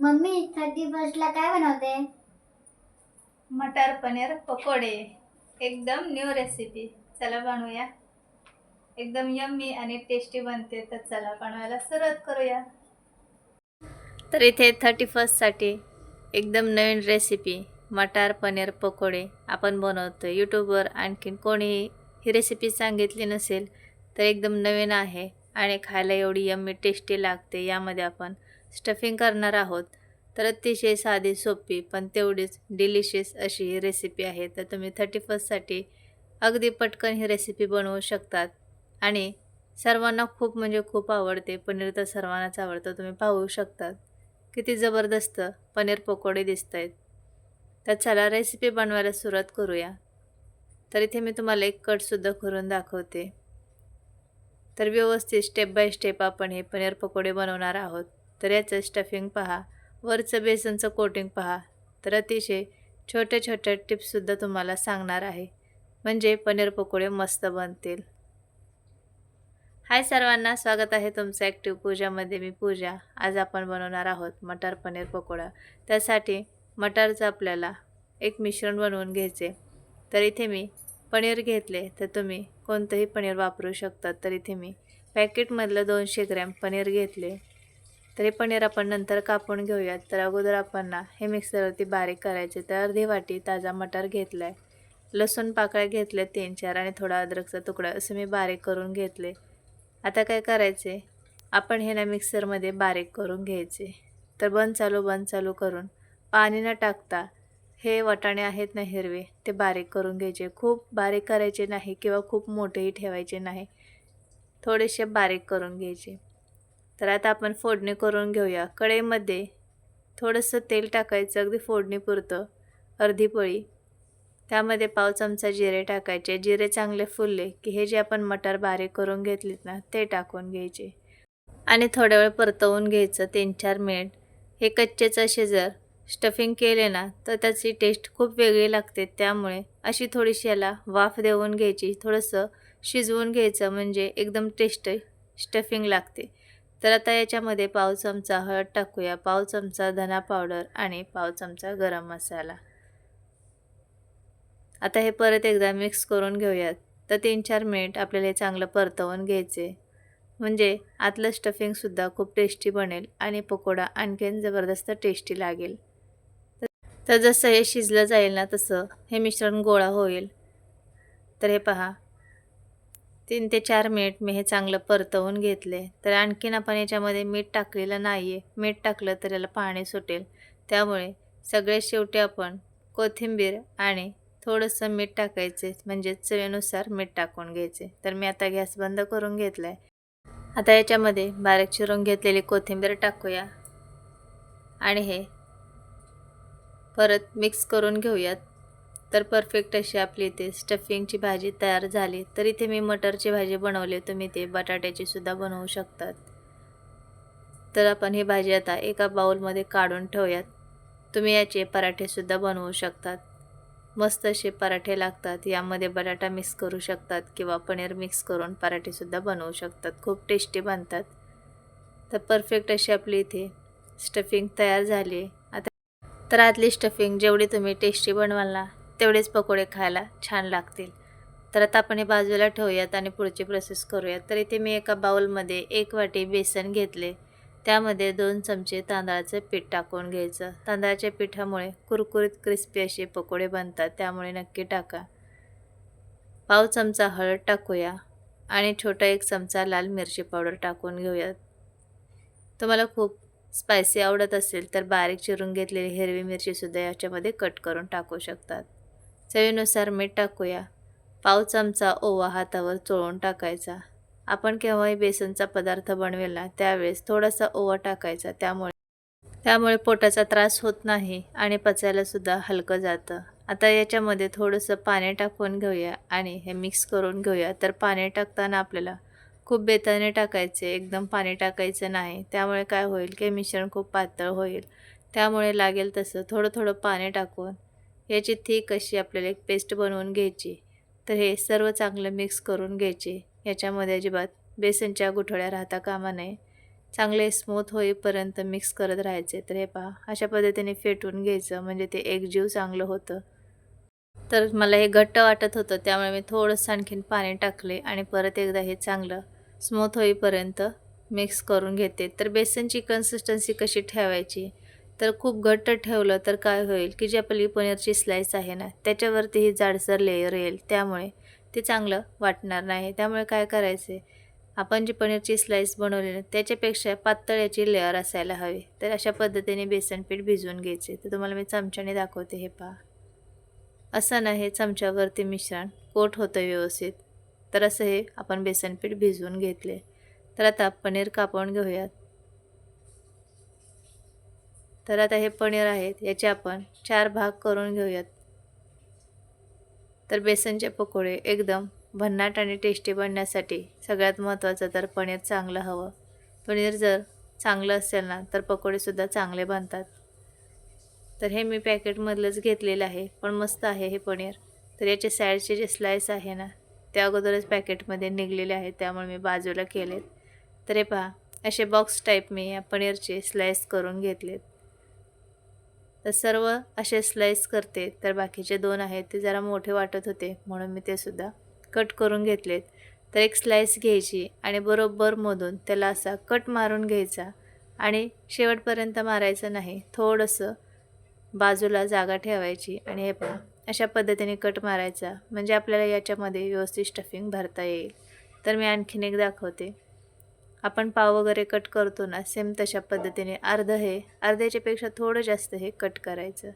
Mummy thirty फर्स्टला काय बनवते? मटार पनीर पकोडे. एकदम न्यू रेसिपी चला बनवूया. एकदम यम्मी आणि टेस्टी बनते तर चला बनवायला सुरुवात करूया. तर इथे थर्टी फर्स्टसाठी एकदम नवीन रेसिपी मटार पनीर पकोडे आपण बनवतो यूट्यूबवर आणखीन कोणीही ही रेसिपी सांगितली नसेल तर एकदम नवीन आहे आणि खायला एवढी यम्मी टेस्टी लागते. यामध्ये आपण स्टफिंग करणार आहोत. तर अतिशय साधी सोपी पण तेवढीच डिलिशियस अशी ही रेसिपी आहे. तर तुम्ही थर्टी फर्स्टसाठी अगदी पटकन ही रेसिपी बनवू शकतात. आणि सर्वांना खूप म्हणजे खूप आवडते. पनीर तर सर्वांनाच आवडतं. तुम्ही पाहू शकतात. किती जबरदस्त पनीर पकोडे दिसत आहेत तर चला रेसिपी बनवायला सुरुवात करूया. तर इथे मी तुम्हाला एक कटसुद्धा करून दाखवते. तर व्यवस्थित स्टेप बाय स्टेप आपण हे पनीर पकोडे बनवणार आहोत. तर याचं स्टफिंग पहा. वरचं बेसनचं कोटिंग पहा. तर अतिशय छोट्या छोट्या टिप्ससुद्धा तुम्हाला सांगणार आहे. म्हणजे पनीर पकोडे मस्त बनतील. हाय सर्वांना स्वागत आहे तुमचं ॲक्टिव्ह पूजामध्ये मी पूजा. आज आपण बनवणार आहोत मटार पनीर पकोडा. त्यासाठी मटारचं आपल्याला एक मिश्रण बनवून घ्यायचे. तर इथे मी पनीर घेतले. तर तुम्ही कोणतंही पनीर वापरू शकतात तर इथे मी पॅकेटमधलं दोनशे ग्रॅम पनीर घेतले. तर हे पनीर आपण नंतर कापून घेऊयात. तर अगोदर आपण ना हे मिक्सरवरती बारीक करायचे. तर अर्धी वाटी ताजा मटार घेतला आहे लसूण पाकळ्या घेतल्या तीन चार आणि थोडा अद्रकचा तुकडा असं मी बारीक करून घेतले. आता काय करायचे? आपण हे ना मिक्सरमध्ये बारीक करून घ्यायचे. तर बंद चालू बंद चालू करून पाणी न टाकता हे वाटाणे आहेत ना हिरवे ते बारीक करून घ्यायचे. खूप बारीक करायचे नाही किंवा खूप मोठेही ठेवायचे नाही. थोडेसे बारीक करून घ्यायचे. तर आता आपण फोडणी करून घेऊया. कढईमध्ये थोडंसं तेल टाकायचं अगदी फोडणीपुरतं अर्धी पळी. त्यामध्ये पाव चमचा जिरे टाकायचे. जिरे चांगले फुलले की हे जे आपण मटार बारीक करून घेतलीत ना ते टाकून घ्यायचे. आणि थोड्या वेळ परतवून घ्यायचं तीन चार मिनिट. हे कच्चेच असे जर स्टफिंग केले ना तर त्याची टेस्ट खूप वेगळी लागते. त्यामुळे अशी थोडीशी याला वाफ देऊन घ्यायची. थोडंसं शिजवून घ्यायचं म्हणजे एकदम टेस्ट स्टफिंग लागते. तर आता याच्यामध्ये पाव चमचा हळद टाकूया. पाव चमचा धना पावडर आणि पाव चमचा गरम मसाला. आता हे परत एकदा मिक्स करून घेऊयात. तर तीन चार मिनिट आपल्याला हे चांगलं परतवून घ्यायचे. म्हणजे आतलं स्टफिंगसुद्धा खूप टेस्टी बनेल आणि पकोडा आणखीन जबरदस्त टेस्टी लागेल. तर जसं हे शिजलं जाईल ना तसं हे मिश्रण गोळा होईल. तर हे पहा. तीन ते चार मिनिट मी हे चांगलं परतवून घेतले. तर आणखीन आपण याच्यामध्ये मीठ टाकलेलं नाही आहे मीठ टाकलं तर याला पाणी सुटेल. त्यामुळे सगळ्यात शेवटी आपण कोथिंबीर आणि थोडंसं मीठ टाकायचे. म्हणजे चवीनुसार मीठ टाकून घ्यायचे. तर मी आता गॅस बंद करून घेतला आहे आता याच्यामध्ये बारीक चिरून घेतलेली कोथिंबीर टाकूया. आणि हे परत मिक्स करून घेऊयात. तर परफेक्ट अशी आपली इथे स्टफिंगची भाजी तयार झाली. तर इथे मी मटरची भाजी बनवली. तुम्ही ते बटाट्याची सुद्धा बनवू शकतात. तर आपण ही भाजी आता एका बाऊलमध्ये काढून ठेवूयात. तुम्ही याचे पराठेसुद्धा बनवू शकतात. मस्त असे पराठे लागतात. यामध्ये बटाटा मिक्स करू शकतात किंवा पनीर मिक्स करून पराठेसुद्धा बनवू शकतात. खूप टेस्टी बनतात. तर परफेक्ट अशी आपली इथे स्टफिंग तयार झाली. आता तर आतली स्टफिंग जेवढी तुम्ही टेस्टी बनवाल ना तेवढेच पकोडे खायला छान लागतील. तर आता आपण हे बाजूला ठेवूयात आणि पुढची प्रोसेस करूयात. तर इथे मी एका बाउलमध्ये एक वाटी बेसन घेतले. त्यामध्ये दोन चमचे तांदळाचं पीठ टाकून घ्यायचं. तांदळाच्या पिठामुळे कुरकुरीत क्रिस्पी असे पकोडे बनतात त्यामुळे नक्की टाका. पाव चमचा हळद टाकूया आणि छोटा एक चमचा लाल मिरची पावडर टाकून घेऊयात. तुम्हाला खूप स्पायसी आवडत असेल तर बारीक चिरून घेतलेली हिरवी मिरचीसुद्धा याच्यामध्ये कट करून टाकू शकतात. चवीनुसार मीठ टाकूया. पाव चमचा ओवा हातावर चोळून टाकायचा. आपण केव्हाही बेसनचा पदार्थ बनवेला त्यावेळेस थोडासा ओवा टाकायचा. त्यामुळे त्यामुळे पोटाचा त्रास होत नाही आणि पचायलासुद्धा हलकं जातं. आता याच्यामध्ये थोडंसं पाणी टाकून घेऊया आणि हे मिक्स करून घेऊया. तर पाणी टाकताना आपल्याला खूप बेताने टाकायचे. एकदम पाणी टाकायचं नाही. त्यामुळे काय होईल? की मिश्रण खूप पातळ होईल. त्यामुळे लागेल तसं थोडं थोडं पाणी टाकून याची थिक अशी आपल्याला एक पेस्ट बनवून घ्यायची. तर हे सर्व चांगलं मिक्स करून घ्यायचे. याच्यामध्ये अजिबात बेसनच्या गुठळ्या राहता कामा नये. चांगले स्मूथ होईपर्यंत मिक्स करत राहायचे. तर हे पहा अशा पद्धतीने फेटून घ्यायचं. म्हणजे ते एकजीव चांगलं होतं. तर मला हे घट्ट वाटत होतं. त्यामुळे मी थोडंसं आणखीन पाणी टाकले आणि परत एकदा हे चांगलं स्मूथ होईपर्यंत मिक्स करून घेते. तर बेसनची कन्सिस्टन्सी कशी ठेवायची? तर खूप घट्ट ठेवलं तर काय होईल की जी आपली पनीरची स्लाईस आहे ना त्याच्यावरती ही जाडसर लेयर येईल. त्यामुळे ते चांगलं वाटणार नाही. त्यामुळे काय करायचे आपण जी पनीरची स्लाईस बनवली ना त्याच्यापेक्षा पातळ्याची लेअर असायला हवी. तर अशा पद्धतीने बेसन पीठ भिजवून घ्यायचे. तर तुम्हाला मी चमच्याने दाखवते हे पहा. असं नाही चमच्यावरती मिश्रण कोट होतं व्यवस्थित. तर असं हे आपण बेसन पीठ भिजवून घेतले. तर आता पनीर कापून घेऊयात. तर आता हे पनीर आहेत याचे आपण चार भाग करून घेऊयात. तर बेसनचे पकोडे एकदम भन्नाट आणि टेस्टी बनण्यासाठी सगळ्यात महत्त्वाचं तर पनीर चांगलं हवं. पनीर जर चांगलं असेल ना तर पकोडेसुद्धा चांगले बनतात. तर हे मी पॅकेटमधलंच घेतलेलं आहे पण मस्त आहे हे पनीर. तर याचे साईडचे जे स्लाईस आहे ना ते अगोदरच पॅकेटमध्ये निघलेले आहेत त्यामुळे मी बाजूला केलेत. तर हे पहा असे बॉक्स टाईप मी या पनीरचे स्लाईस करून घेतलेत. तर सर्व असे स्लाईस करते. तर बाकीचे दोन आहेत ते जरा मोठे वाटत होते म्हणून मी ते सुद्धा कट करून घेतलेत. तर एक स्लाईस घ्यायची आणि बरोबर मधून त्याला असा कट मारून घ्यायचा आणि शेवटपर्यंत मारायचं नाही थोडंसं बाजूला जागा ठेवायची आणि हे पण अशा पद्धतीने कट मारायचा. म्हणजे आपल्याला याच्यामध्ये व्यवस्थित स्टफिंग भरता येईल. तर मी आणखीन एक दाखवते. आपण पाव वगैरे कट करतो ना सेम तशा पद्धतीने. अर्ध हे अर्ध्याच्यापेक्षा थोडं जास्त हे कट करायचं.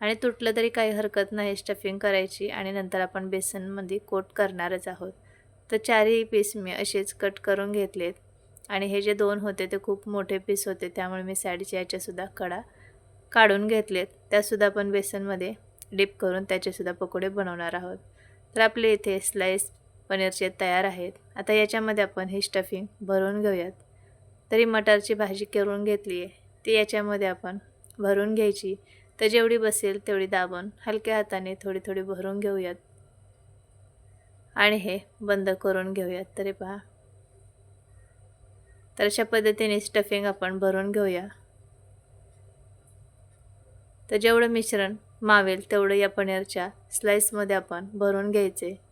आणि तुटलं तरी काही हरकत नाही स्टफिंग करायची आणि नंतर आपण बेसनमध्ये कोट करणारच आहोत. तर चारही पीस मी असेच कट करून घेतलेत. आणि हे जे दोन होते ते खूप मोठे पीस होते त्यामुळे मी साईडच्या याच्यासुद्धा कडा काढून घेतलेत. त्यासुद्धा आपण बेसनमध्ये डिप करून त्याचेसुद्धा पकोडे बनवणार आहोत. तर आपले इथे स्लाईस पनीरचे तयार आहेत. आता याच्यामध्ये आपण हे स्टफिंग भरून घेऊयात. तरी मटारची भाजी करून घेतली आहे. ती याच्यामध्ये आपण भरून घ्यायची. तर जेवढी बसेल तेवढी दाबून हलक्या हाताने थोडी थोडी भरून घेऊयात. आणि हे बंद करून घेऊयात. तरी पहा. तर अशा पद्धतीने स्टफिंग आपण भरून घेऊया. तर जेवढं मिश्रण मावेल तेवढं या पनीरच्या स्लाईसमध्ये आपण भरून घ्यायचे.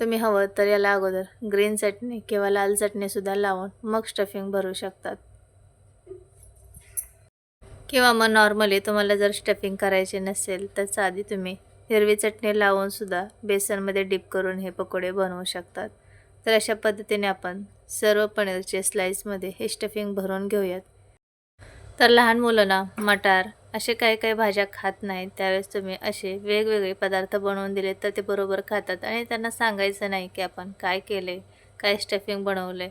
तुम्ही हवं तर याला अगोदर ग्रीन चटणी किंवा लाल चटणीसुद्धा लावून मग स्टफिंग भरू शकतात. किंवा मग नॉर्मली तुम्हाला जर स्टफिंग करायचे नसेल तर साधी तुम्ही हिरवी चटणी लावूनसुद्धा बेसनमध्ये डिप करून हे पकोडे बनवू शकतात. तर अशा पद्धतीने आपण सर्व पनीरचे स्लाईसमध्ये हे स्टफिंग भरून घेऊयात. तर लहान मुलांना मटार असे काही काही भाज्या खात नाहीत त्यावेळेस तुम्ही असे वेगवेगळे पदार्थ बनवून दिले तर ते बरोबर खातात. आणि त्यांना सांगायचं नाही की आपण काय केले काय स्टफिंग बनवले.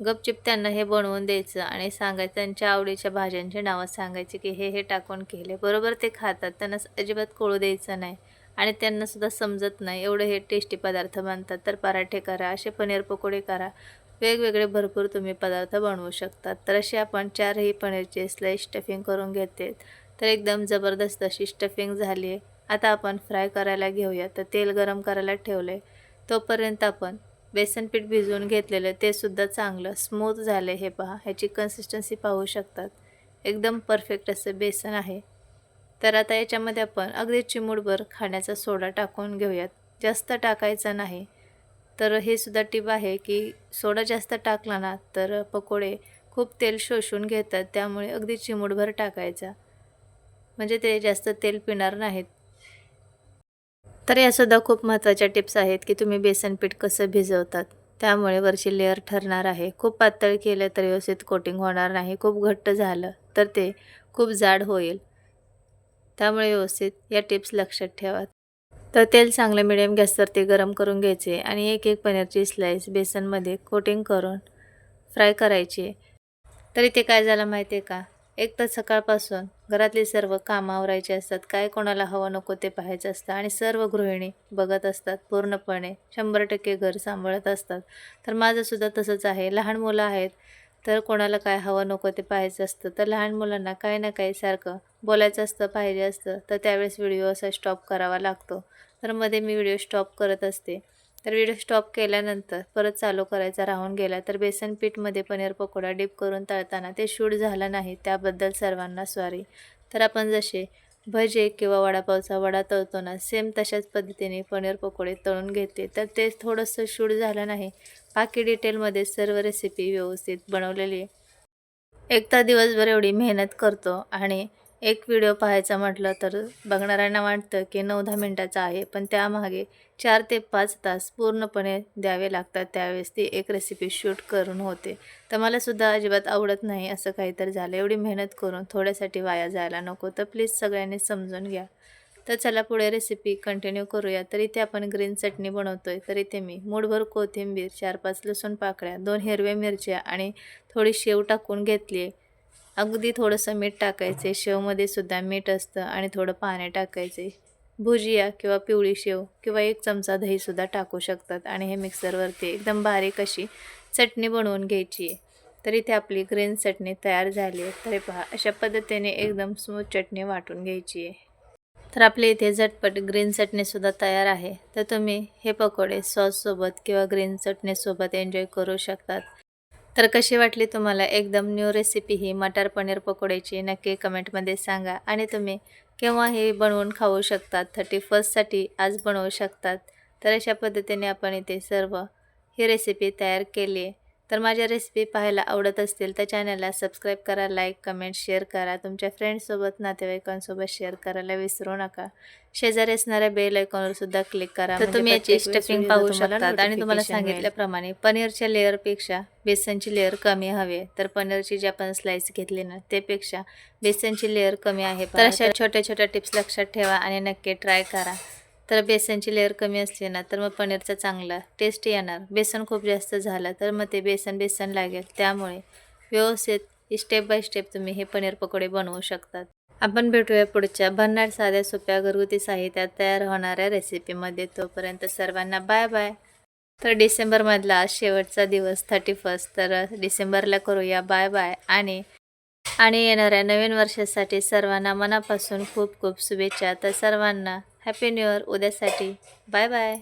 गपचिप त्यांना हे बनवून द्यायचं आणि सांगायचं त्यांच्या आवडीच्या भाज्यांची नावं सांगायची की हे हे टाकून केले. बरोबर ते खातात. त्यांना अजिबात कळू द्यायचं नाही. आणि त्यांनासुद्धा समजत नाही. एवढं हे टेस्टी पदार्थ बनतात. तर पराठे करा असे पनीर पकोडे करा. वेगवेगळे भरपूर तुम्ही पदार्थ बनवू शकतात. तर असे आपण चारही पनीरचे स्लाईस स्टफिंग करून घेते तर एकदम जबरदस्त अशी स्टफिंग झाली आहे. आता आपण फ्राय करायला घेऊया. तर तेल गरम करायला ठेवलं आहे तोपर्यंत आपण बेसन पीठ भिजवून घेतलेलं ते सुद्धा चांगलं स्मूथ झालं हे पहा ह्याची कन्सिस्टन्सी पाहू शकतात. एकदम परफेक्ट असं बेसन आहे. तर आता याच्यामध्ये आपण अगदी चिमूटभर खाण्याचा सोडा टाकून घेऊयात. जास्त टाकायचा नाही. तर हे सुद्धा टिप आहे की सोडा जास्त टाकला ना तर पकोडे खूप तेल शोषून घेतात त्यामुळे अगदी चिमूटभर टाकायचा. म्हणजे ते जास्त तेल पिणार नाहीत. तर यासुद्धा खूप महत्त्वाच्या टिप्स आहेत की तुम्ही बेसन पीठ कसं भिजवतात. त्यामुळे वरची लेअर ठरणार आहे. खूप पातळ केलं तर व्यवस्थित कोटिंग होणार नाही. खूप घट्ट झालं तर ते खूप जाड होईल. त्यामुळे व्यवस्थित या टिप्स लक्षात ठेवा. तर तेल चांगलं मिडियम गॅसवरती गरम करून घ्यायचे आणि एक एक पनीरची स्लाईस बेसनमध्ये कोटिंग करून फ्राय करायची. तर इथे काय झालं माहिती आहे का? एक तर सकाळपासून घरातली सर्व कामं आवरायची असतात. काय कोणाला हवं नको ते पाहायचं असतं आणि सर्व गृहिणी बघत असतात पूर्णपणे. शंभर टक्के घर सांभाळत असतात. तर माझंसुद्धा तसंच आहे. लहान मुलं आहेत. तर कोणाला काय हवं नको ते पाहायचं असतं. तर लहान मुलांना काही ना काही सारखं बोलायचं असतं पाहिजे असतं. तर त्यावेळेस व्हिडिओ असा स्टॉप करावा लागतो. तर मध्ये मी व्हिडिओ स्टॉप करत असते. तर व्हिडिओ स्टॉप केल्यानंतर परत चालू करायचा राहून गेला. तर बेसन पीठमध्ये पनीर पकोडा डिप करून तळताना ते शूट झालं नाही. त्याबद्दल सर्वांना सॉरी तर आपण जसे भजे किंवा वडापावचा वडा तळतोना सेम तशाच पद्धतीने पनीर पकोडे तळून घेते. तर ते थोडंसं शूट झालं नाही. बाकी डिटेलमध्ये सर्व रेसिपी व्यवस्थित बनवलेली आहे. एक तर दिवसभर एवढी मेहनत करतो आणि एक व्हिडिओ पाहायचा म्हटलं तर बघणाऱ्यांना वाटतं की नऊ दहा मिनटाचा आहे. पण त्यामागे चार ते पाच तास पूर्णपणे द्यावे लागतात. त्यावेळेस ती एक रेसिपी शूट करून होते. तर मलासुद्धा अजिबात आवडत नाही असं काहीतरी झालं. एवढी मेहनत करून थोड्यासाठी वाया जायला नको. तर प्लीज सगळ्यांनी समजून घ्या. तर चला पुढे रेसिपी कंटिन्यू करूया. तर इथे आपण ग्रीन चटणी बनवतो आहे तर इथे मी मूठभर कोथिंबीर चार पाच लसूण पाकळ्या दोन हिरव्या मिरच्या आणि थोडी शेव टाकून घेतली आहे. अगदी थोडंसं मीठ टाकायचे शेवमध्ये सुद्धा मीठ असतं आणि थोडं पाणी टाकायचे भुजिया किंवा पिवळी शेव किंवा एक चमचा दहीसुद्धा टाकू शकतात आणि हे मिक्सरवरती एकदम बारीक अशी चटणी बनवून घ्यायची. आहे तर इथे आपली ग्रीन चटणी तयार झाली आहे. तरी पहा अशा पद्धतीने एकदम स्मूथ चटणी वाटून घ्यायची आहे. तर आपल्या इथे झटपट ग्रीन चटणीसुद्धा तयार आहे. तर तुम्ही हे पकोडे सॉससोबत किंवा ग्रीन चटणीसोबत एन्जॉय करू शकतात. तर कशी वाटली तुम्हाला? एकदम न्यू रेसिपी ही मटार पनीर पकोड्याची नक्की कमेंटमध्ये सांगा. आणि तुम्ही केव्हा हे बनवून खाऊ शकतात? थर्टी फर्स्टसाठी आज बनवू शकतात. तर अशा पद्धतीने आपण इथे सर्व ही रेसिपी तयार केली आहे. तर माझ्या रेसिपी पाहायला आवडत असतील तर चॅनलला सबस्क्राईब करा लाईक कमेंट शेअर करा. तुमच्या फ्रेंड्ससोबत नातेवाईकांसोबत शेअर करायला विसरू नका. शेजारी असणाऱ्या बेल आयकॉनवर सुद्धा क्लिक करा. तर म्हणजे तुम्ही याची व्हिडिओ पाहू शकतात आणि तुम्हाला. सांगितल्याप्रमाणे पनीरच्या लेअरपेक्षा बेसनची लेअर कमी हवी आहे. तर पनीरची जी आपण स्लाइस घेतली ना त्यापेक्षा बेसनची लेअर कमी आहे. तर अशा छोट्या छोट्या टिप्स लक्षात ठेवा आणि नक्की ट्राय करा. तर बेसनची लेअर कमी असली ना तर मग पनीरचा चांगला टेस्ट येणार. बेसन खूप जास्त झालं तर मग ते बेसन बेसन लागेल. त्यामुळे व्यवस्थित स्टेप बाय स्टेप तुम्ही हे पनीर पकोडे बनवू शकतात. आपण भेटूया पुढच्या भन्नाट साध्या सोप्या घरगुती साहित्यात तयार होणाऱ्या रेसिपीमध्ये तोपर्यंत सर्वांना बाय बाय तर डिसेंबरमधला आज शेवटचा दिवस थर्टी फर्स्ट तर डिसेंबरला करूया बाय बाय आणि आणि येणाऱ्या नवीन वर्षासाठी सर्वांना मनापासून खूप खूप शुभेच्छा. तर सर्वांना हॅपी न्यू इयर. उद्यासाठी. Bye bye.